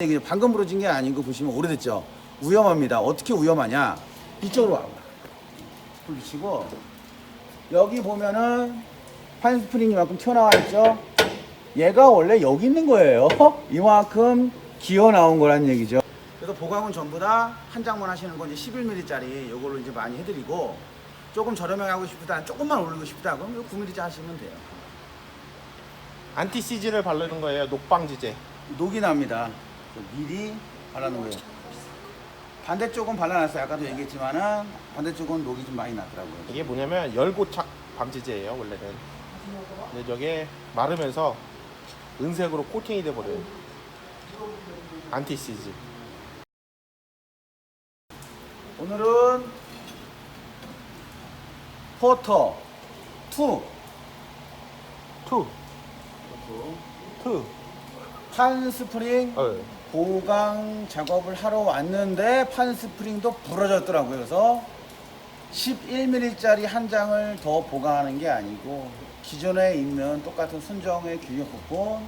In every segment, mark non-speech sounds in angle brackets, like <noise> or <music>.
이게 방금 부러진 게 아닌 거 보시면 오래됐죠? 위험합니다. 어떻게 위험하냐? 이쪽으로 와. 불 붙이고 여기 보면은 판 스프링 이만큼 튀어나와 있죠? 얘가 원래 여기 있는 거예요. <laughs> 이만큼 기어 나온 거란 얘기죠. 그래서 보강은 전부 다 한 장만 하시는 건 이제 11mm짜리 요걸로 이제 많이 해드리고 조금 저렴하게 하고 싶다, 조금만 올리고 싶다, 그럼 요 9mm짜리 하시면 돼요. 안티시즈를 바르는 거예요. 녹방지제. 녹이 납니다. 미리 발라놓은 거예요. 반대쪽은 발라놨어요. 아까도 얘기했지만은 반대쪽은 녹이 좀 많이 나더라고요. 이게 뭐냐면 열고착 방지제예요. 원래는. 근데 저게 마르면서 은색으로 코팅이 돼 버려요. 안티시즈. 오늘은 포터 2 투. 투. 판 스프링 어. 보강 작업을 하러 왔는데 판 스프링도 부러졌더라고요. 그래서 11mm짜리 한 장을 더 보강하는 게 아니고 기존에 있는 똑같은 순정의 규격 부품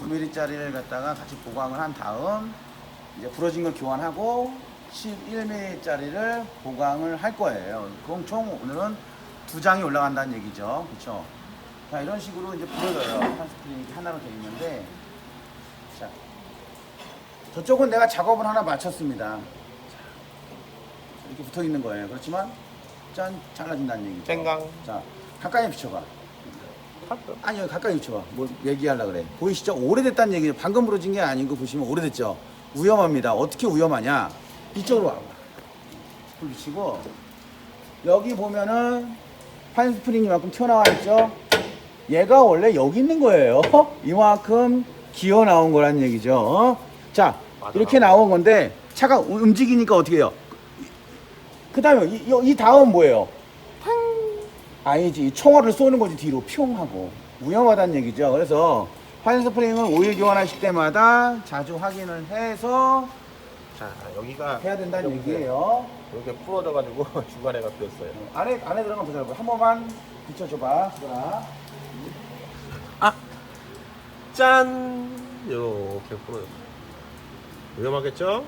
9mm짜리를 갖다가 같이 보강을 한 다음 이제 부러진 걸 교환하고 11mm짜리를 보강을 할 거예요. 그럼 총 오늘은 두 장이 올라간다는 얘기죠. 그렇죠? 자 이런 식으로 이제 부러져요. 판 스프링이 하나로 되어 있는데 자 저쪽은 내가 작업을 하나 마쳤습니다. 자, 이렇게 붙어 있는 거예요. 그렇지만 짠 잘라진다는 얘기죠. 땡강. 자 가까이 비춰봐. 아니 여기 가까이 비춰봐. 뭘 얘기하려 그래. 보이시죠? 오래됐다는 얘기죠. 방금 부러진 게 아닌 거 보시면 오래됐죠. 위험합니다. 어떻게 위험하냐? 이쪽으로 와. 불 붙이고 여기 보면은 판 스프링 이만큼 튀어나와 있죠. 얘가 원래 여기 있는 거예요. <laughs> 이만큼 기어 나온 거란 얘기죠. 어? 자 맞아, 이렇게 나온 건데 차가 움직이니까 어떻게 해요? 그 다음에 이, 이, 이 다음 뭐예요? 아니지 이 총알을 쏘는 거지 뒤로 뿅 하고 위험하다는 얘기죠 그래서 파인 스프링은 오일 교환하실 때마다 자주 확인을 해서 자, 여기가 해야 된다는 이렇게, 얘기예요 이렇게 부러져가지고 중간에가 비었어요. 안에 안에 잘 보여 한 번만 비춰줘봐 수건아 짠! 이렇게 부러져. 위험하겠죠?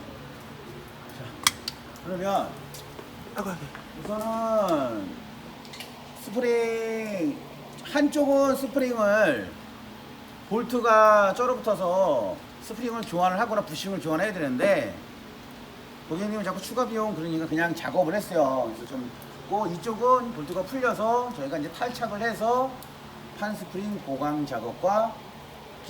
그러면 우선은 스프링 한쪽은 스프링을 볼트가 쩔어붙어서 스프링을 교환을 하거나 부싱을 교환해야 되는데 고객님은 자꾸 추가 비용 그러니까 그냥 작업을 했어요. 그래서 좀 있고 이쪽은 볼트가 풀려서 저희가 이제 탈착을 해서 판 스프링 보강 작업과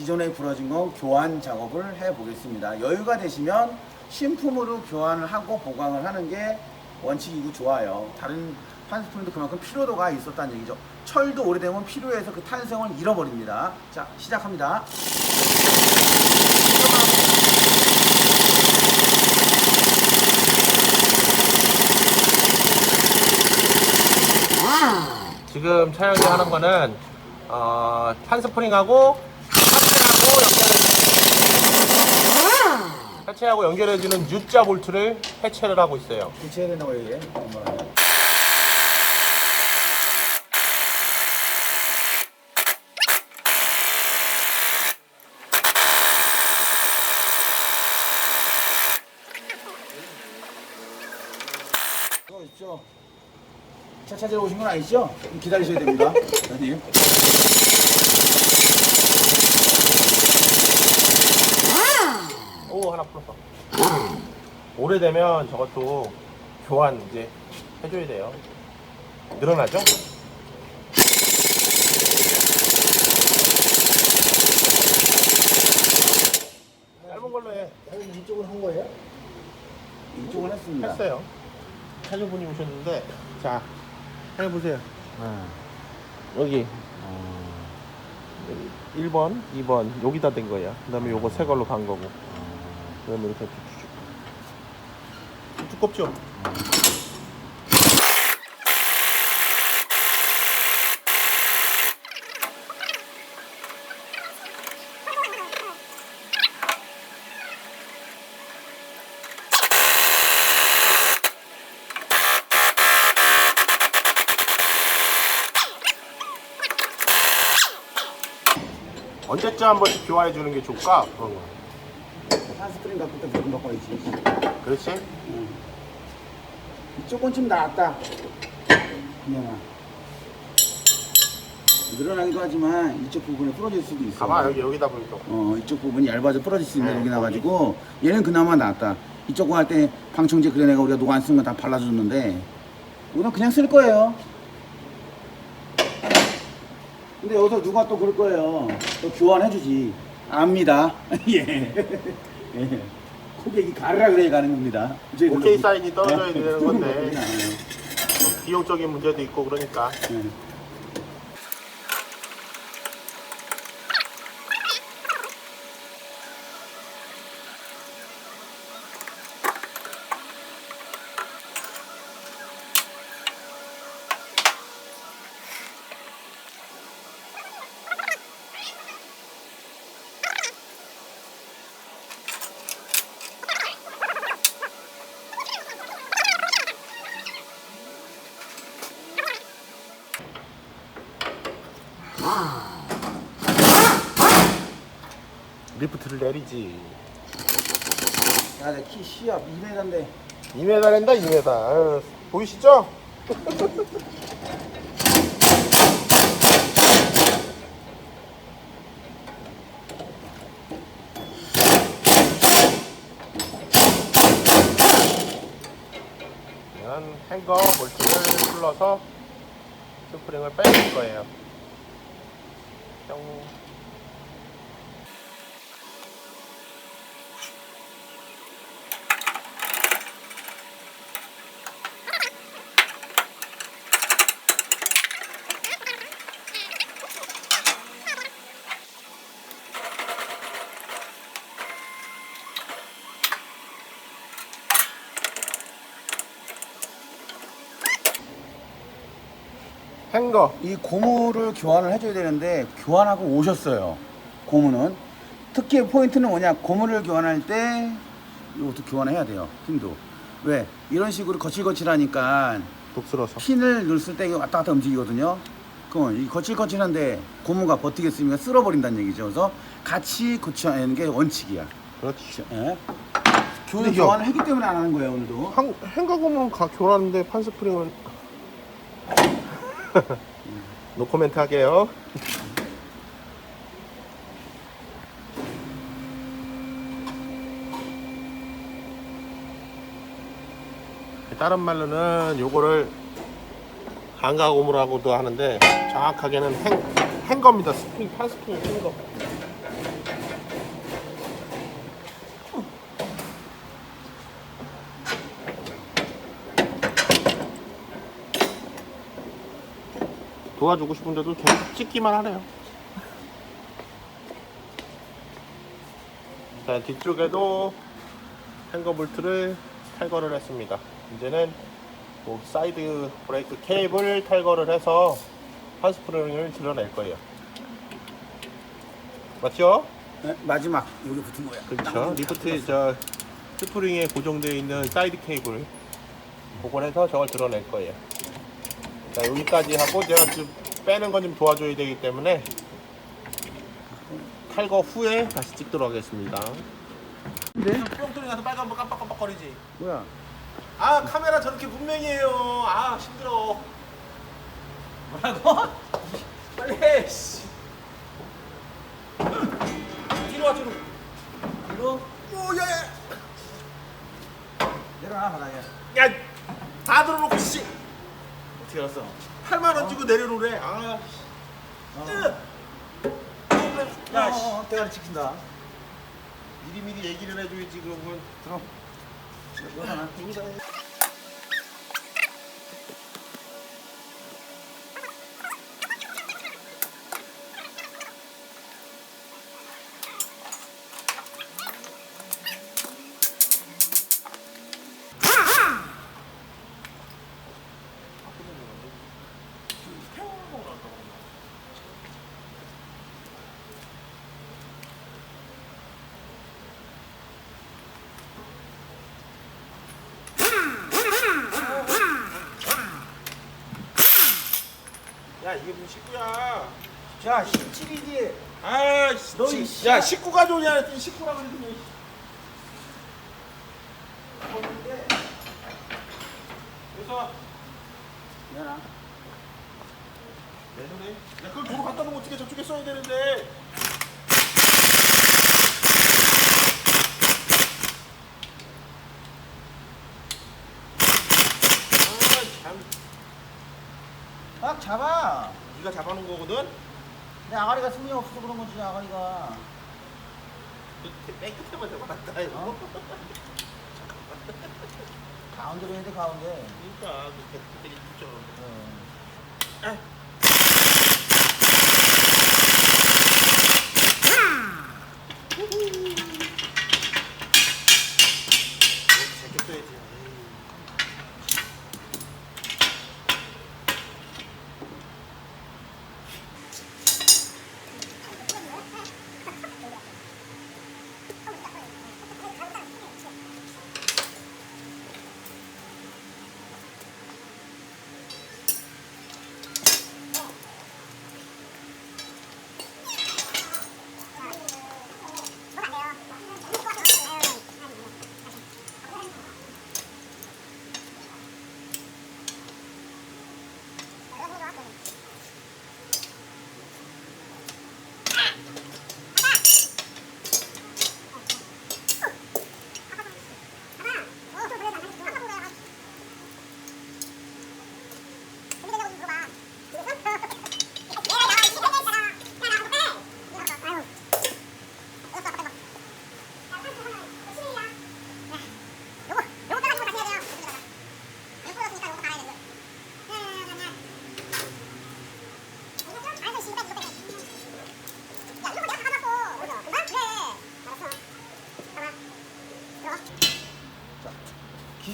기존에 부러진 건 교환 작업을 해 보겠습니다. 여유가 되시면 신품으로 교환을 하고 보강을 하는 게 원칙이고 좋아요. 다른 판스프링도 그만큼 피로도가 있었다는 얘기죠. 철도 오래되면 피로해서 그 탄성을 잃어버립니다. 자, 시작합니다. 지금 촬영이 하는 거는 어, 판스프링하고 하체하고 연결 해 하체하고 연결해주는 U자 볼트를 해체를 하고 있어요. 교체해야 된다고 얘기해. 이거 있죠? 차 찾으러 오신 건 아니죠? 좀 기다리셔야 됩니다. <laughs> 아님. 오 하나 풀었어. 오래되면 저것도 교환 이제 해줘야 돼요. 늘어나죠? 짧은 걸로 해. 이쪽은 한 거예요? 이쪽은 했습니다. 했어요. 사주분이 오셨는데 자 해보세요. 여기 여기 1번, 2번 여기다 댄 거야. 그다음에 요거 새 걸로 간 거고. 그럼 이렇게 쭉쭉 두껍죠? 언제쯤 한 번씩 교화해 주는 게 좋을까? 그런 거. 한 스프링 갖고 또 무조건 바꿔야지. 그렇지? 이쪽은 좀 나았다. 그냥아. 늘어나기도 하지만 이쪽 부분에 부러질 수도 있어. 가만 여기 여기다 보니까. 어 이쪽 부분이 얇아서 부러질 수 있는 네, 여기 나가지고 얘는 그나마 낫다. 이쪽 거할때 방청제 그래 내가 우리가 노안 쓰는 거 다 발라줬는데 이건 그냥 쓸 거예요. 근데 여기서 누가 또 그럴 거예요. 또 교환해주지. 압니다. <laughs> 예. 예. 고객이 가르라 그래 가는 겁니다. 오케이 사인이 떨어져야 예. 되는 건데. 거구나. <laughs> 비용적인 문제도 있고 그러니까. 예. 리프트를 내리지. 야, 내 키 시합 2m인데 2m 낸다 2m. 아유, 보이시죠? 그러면 행거 볼트를 풀러서 스프링을 빼줄 거예요. 뿅. 행거. 이 고무를 교환을 해줘야 되는데 교환하고 오셨어요. 고무는 특히 포인트는 뭐냐? 고무를 교환할 때 이것도 교환해야 돼요. 힘도 왜 이런 식으로 거칠거칠하니까 독스러서. 핀을 넣었을 때 이게 왔다 갔다 움직이거든요. 그럼 이 거칠거칠한데 고무가 버티겠으니까 쓸어버린다는 얘기죠. 그래서 같이 고쳐내는 게 원칙이야. 그렇지. 예? 교환 근데 형- 교환을 했기 때문에 안 하는 거예요 오늘도. 한, 가 교환하는데 판스프링은 <laughs> 노 코멘트 할게요. 다른 말로는 요거를 한가고무라고도 하는데 정확하게는 행, 행거입니다. 스프링 판스프링 행거 도와주고 싶은데도 계속 찍기만 하네요. 자, 뒤쪽에도 행거 볼트를 탈거를 했습니다. 이제는 뭐 사이드 브레이크 케이블 탈거를 해서 한스프링을 드러낼 거예요. 맞죠? 예? 마지막 여기 붙은 거야. 그렇죠. 리프트 저 스프링에 고정되어 있는 사이드 케이블 복원해서 저걸 드러낼 거예요. 자 여기까지 하고 제가 좀 빼는 건 좀 도와줘야 되기 때문에 탈거 후에 다시 찍도록 하겠습니다. 근데 뿅돌이 나서 빨간 거 깜빡깜빡거리지. 뭐야? 아 카메라 저렇게 문명이에요. 아 힘들어. 뭐라고? <laughs> 빨리 해. 씨. 뒤로 와 뒤로. 이거 오야. 내려놔 바닥에. 야, 다 들어놓고 씨. 알았어? 8만 원 주고 내려놓으래. 아, 어. 씨. 야, 씨. 대가리 찍힌다. 미리미리 얘기를 해줘야지 그러면. 들어. 이거 하나. 이게 무슨 식구야? 자, 17이지. 아, 너 씨, 이 씨- 야 식구가 좋냐? 했더니 식구라 그랬더니. 그래서 미안하. 내 눈에. 야 그걸 도로 갖다 놓으면 어떻게 저쪽에 써야 되는데. 아, 참. 딱 잡아. 네가 잡아놓은 거거든. 내 아가리가 승리 없어서 그런 거지 아가리가. 맨 끝에만 잡아놨다 이거. 어? 가운데로 해야 돼 가운데. 그러니까 그때 그때 있죠. 어. 아. 제껴줘야지.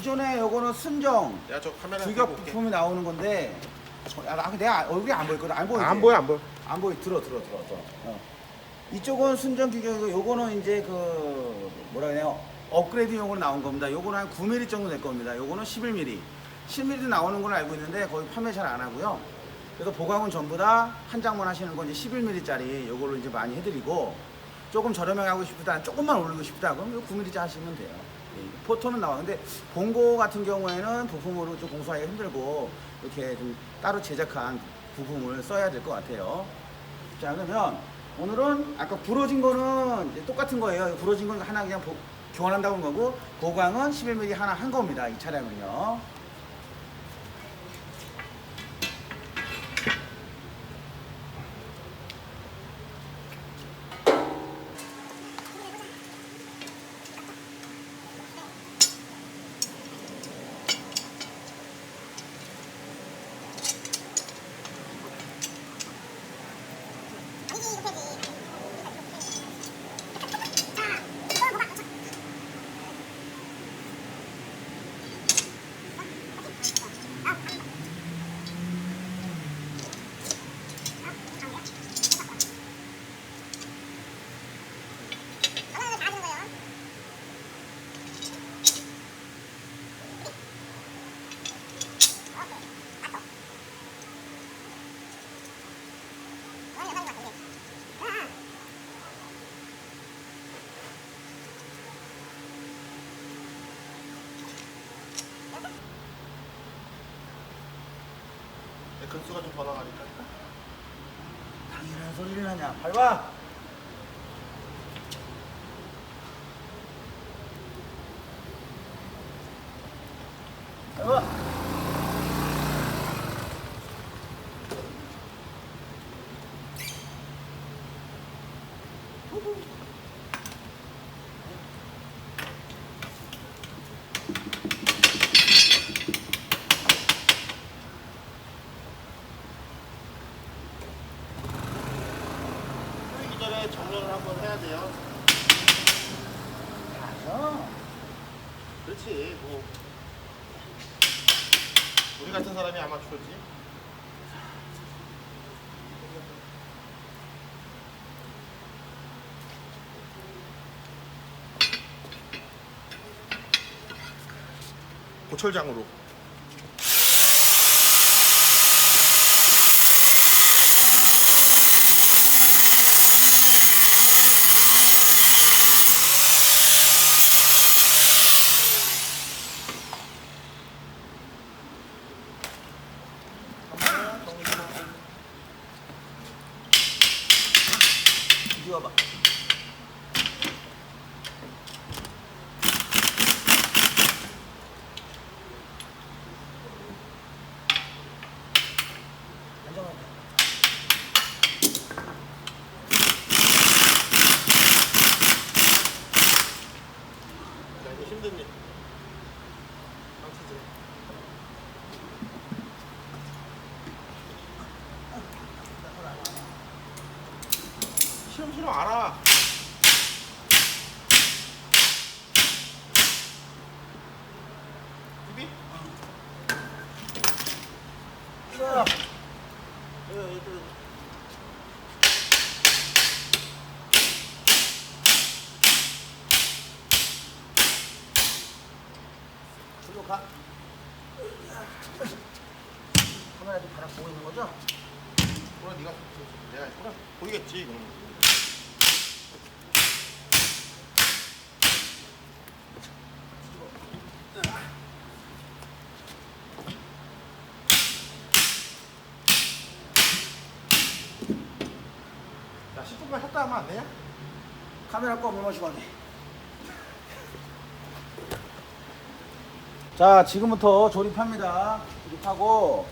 기존에 요거는 순정 야저 카메라 규격. 부품이 나오는 건데 저- 야, 나 내가 얼굴이 안 보이거든 안 보이지? 안 보여 안 보여. 안 보이 들어 들어 들어 들어. 어. 이쪽은 순정 규격이고 요거는 이제 그 뭐라 그래요? 업그레이드용으로 나온 겁니다. 요거는 한 9mm 정도 될 겁니다. 요거는 11mm 10mm 나오는 걸 알고 있는데 거의 판매 잘 안 하고요. 그래서 보강은 전부 다 한 장만 하시는 건 이제 11mm짜리 요걸로 이제 많이 해드리고 조금 저렴하게 하고 싶다 조금만 올리고 싶다 그럼 요 9mm짜리 하시면 돼요. 예, 포토는 나와 근데 봉고 같은 경우에는 부품으로 좀 공수하기가 힘들고 이렇게 좀 따로 제작한 부품을 써야 될 것 같아요 자 그러면 오늘은 아까 부러진 거는 똑같은 거예요. 부러진 건 하나 그냥 보- 교환한다고 한 거고 보강은 11mm 하나 한 겁니다. 이 차량은요. 근수가 좀더 나가니까. 당연한 소리를 하냐. 밟아. 풀리기 전에 정렬을 한번 해야 돼요. 가서. 그렇지 뭐 우리 같은 사람이 아마추어지. 고철장으로. God. 이겠지. 야 10분만 했다 하면 안 되냐? 카메라 꺼 하네. 자, 지금부터 조립합니다. 조립하고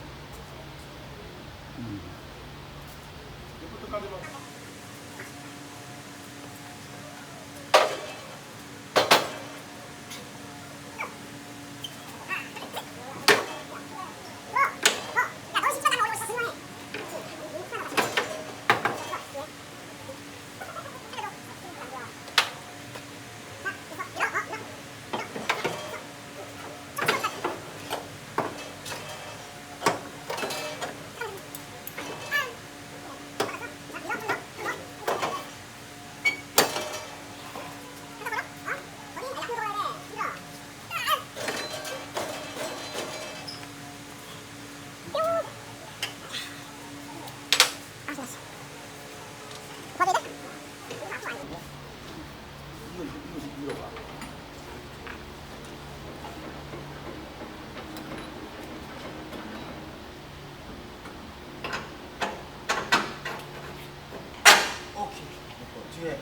이거 이거 밀어봐. 오케이. 뒤에.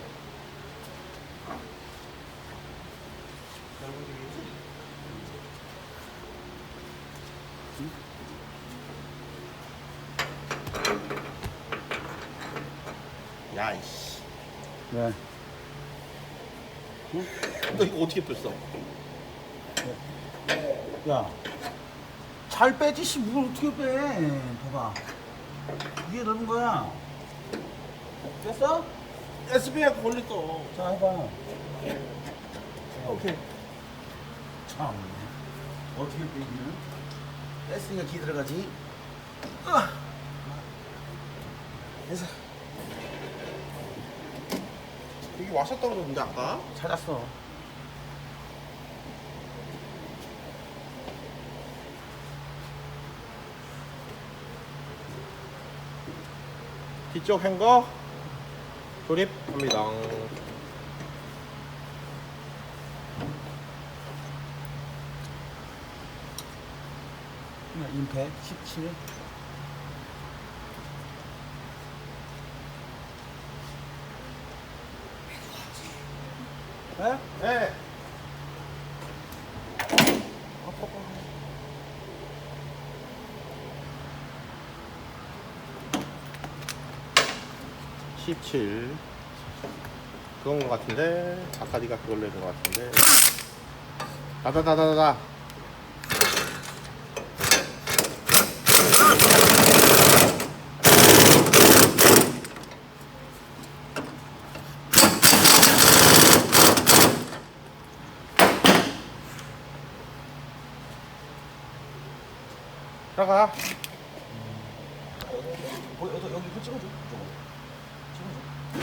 야 이씨. 네. 너 이거 어떻게 뺐어? 야, 잘 빼지 씨, 뭘 어떻게 빼? 봐봐. 위에 넓은 거야. 됐어? SBI 걸렸어. 자, 해봐. 오케이. 참. 어떻게 빼기는? 뺐으니까 기 들어가지. 아. 됐어. 여기 왔었다 그러는데 아까? 찾았어. 뒤쪽 행거 조립합니다. 임팩 17. 에? 네. (17) 그건 것 같은데 아까 네가 그걸로 했는 것 같은데 다다다다다 들어가 어, 여기, 여기, 여기 이거 찍어줘. 저거. 찍어줘.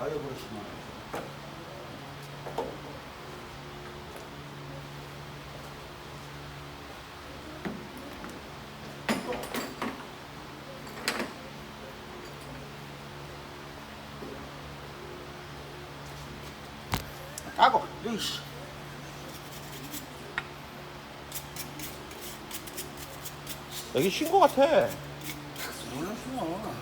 와이어 브러시만. 까고 여기 쉰것 같아 몰라 숨어.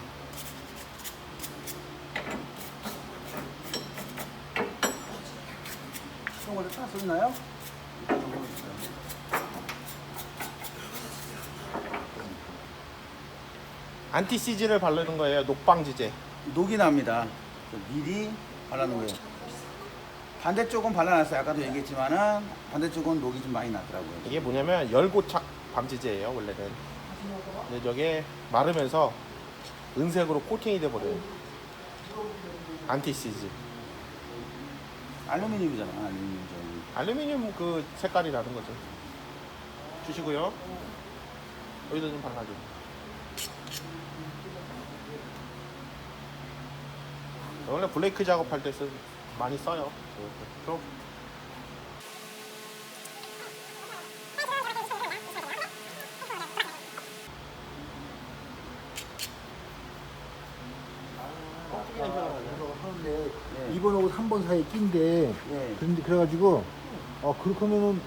시동 걸다 썼나요? 안티시즈를 바르는 거예요 녹방지제 녹이 납니다. 미리 발라놓은 거예요. 반대쪽은 발라놨어요. 아까도 얘기했지만은 반대쪽은 녹이 좀 많이 나더라고요. 이게 뭐냐면 열고착 방지제예요 원래는 근데 저게 마르면서 은색으로 코팅이 돼버려요 안티시즈 알루미늄이잖아. 알루미늄. 알루미늄 그 색깔이 나는 거죠 주시고요 여기다 좀 발라줘 원래 브레이크 작업할 때 쓰, 많이 써요. 네. 2번하고 3번 사이에 낀데 네. 그런데 그래가지고 어 그렇게 하면은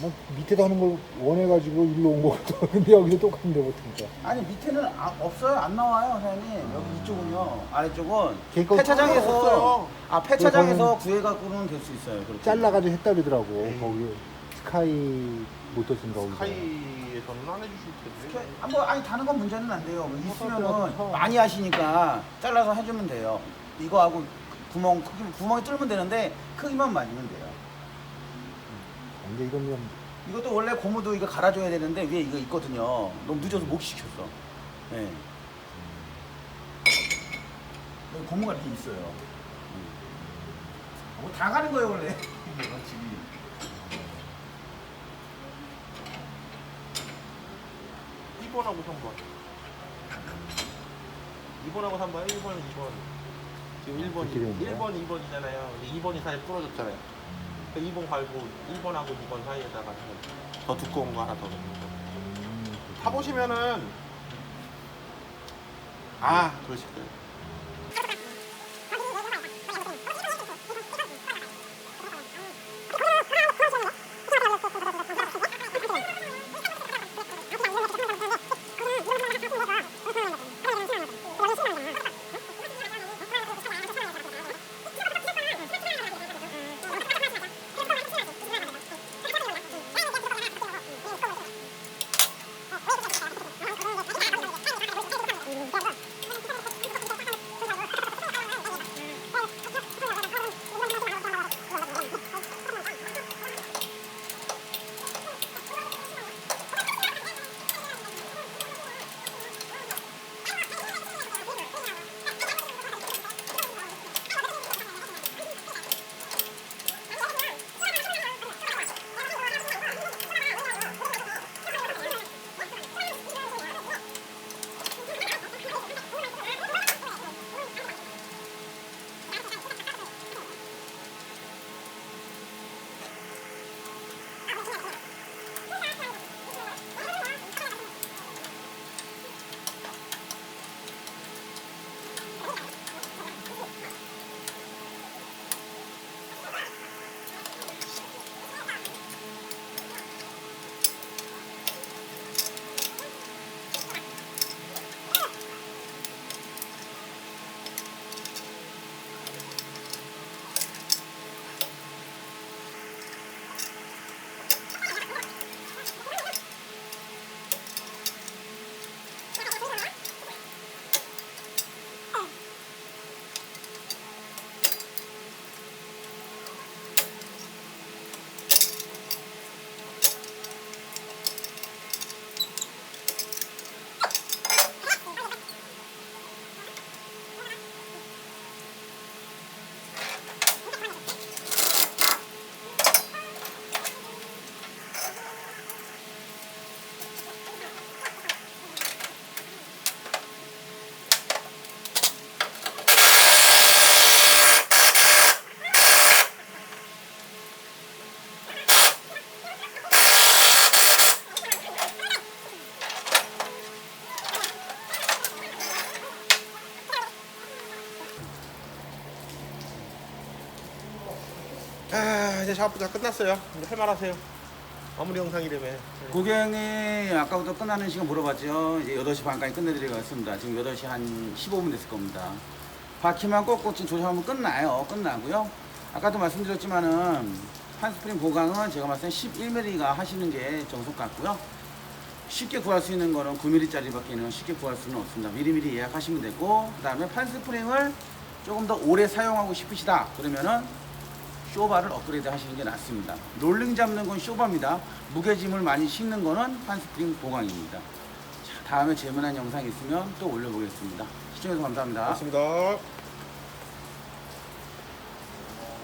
뭐 밑에다 하는 걸 원해가지고 일로 온 거거든. <laughs> 근데 여기서 똑같은데 못하니까 아니 밑에는 아, 없어요. 안 나와요 사장님. 여기 이쪽은요. 아래쪽은 걔 거 폐차장에서 없어요. 아 폐차장에서 구해갖고는 될 수 있어요 그렇게. 잘라가지고 했다 그러더라고 네. 거기 스카이 모터스인가 거기서. 스카이에서는 안 해주실 텐데. 이렇게 아, 뭐 아니 다는 건 문제는 안 돼요. 뭐 있으면은 어. 많이 하시니까 잘라서 해주면 돼요. 이거하고 구멍 크기 구멍이 뚫으면 되는데 크기만 맞으면 돼요 근데 이건 좀 이것도 원래 고무도 이거 갈아줘야 되는데 위에 이거 있거든요 너무 늦어서 못 시켰어 네. 여기 고무가 이렇게 있어요 뭐다 가는 거예요 원래 집이 이번하고 3번. 2번하고 3번, 1번, 2번. 지금 1번이, 그렇게 되는 거야? 1번, 2번이잖아요. 2번이 사이에 부러졌잖아요. 그 2번 갈고 1번하고 2번 사이에다가 좀 더 두꺼운 거 하나 더 넣는 거. 음, 타보시면은 아 그러실 거예요. 아 이제 작업 다 끝났어요. 이제 할말 하세요. 마무리 영상이라며. 고객님 아까부터 끝나는 시간 물어봤죠. 이제 8시 반까지 끝내드리겠습니다. 지금 8시 한 15분 됐을 겁니다. 바퀴만 지금 조정하면 끝나요. 끝나고요. 아까도 말씀드렸지만은 판스프링 보강은 제가 봤을 때 11mm가 하시는 게 정석 같고요. 쉽게 구할 수 있는 거는 9mm짜리밖에는 쉽게 구할 수는 없습니다. 미리미리 예약하시면 되고 그 다음에 판스프링을 조금 더 오래 사용하고 싶으시다 그러면은 쇼바를 업그레이드 하시는 게 낫습니다. 롤링 잡는 건 쇼바입니다. 무게짐을 많이 싣는 거는 판스프링 보강입니다. 자, 다음에 재미난 영상 있으면 또 올려보겠습니다. 시청해주셔서 감사합니다. 고맙습니다.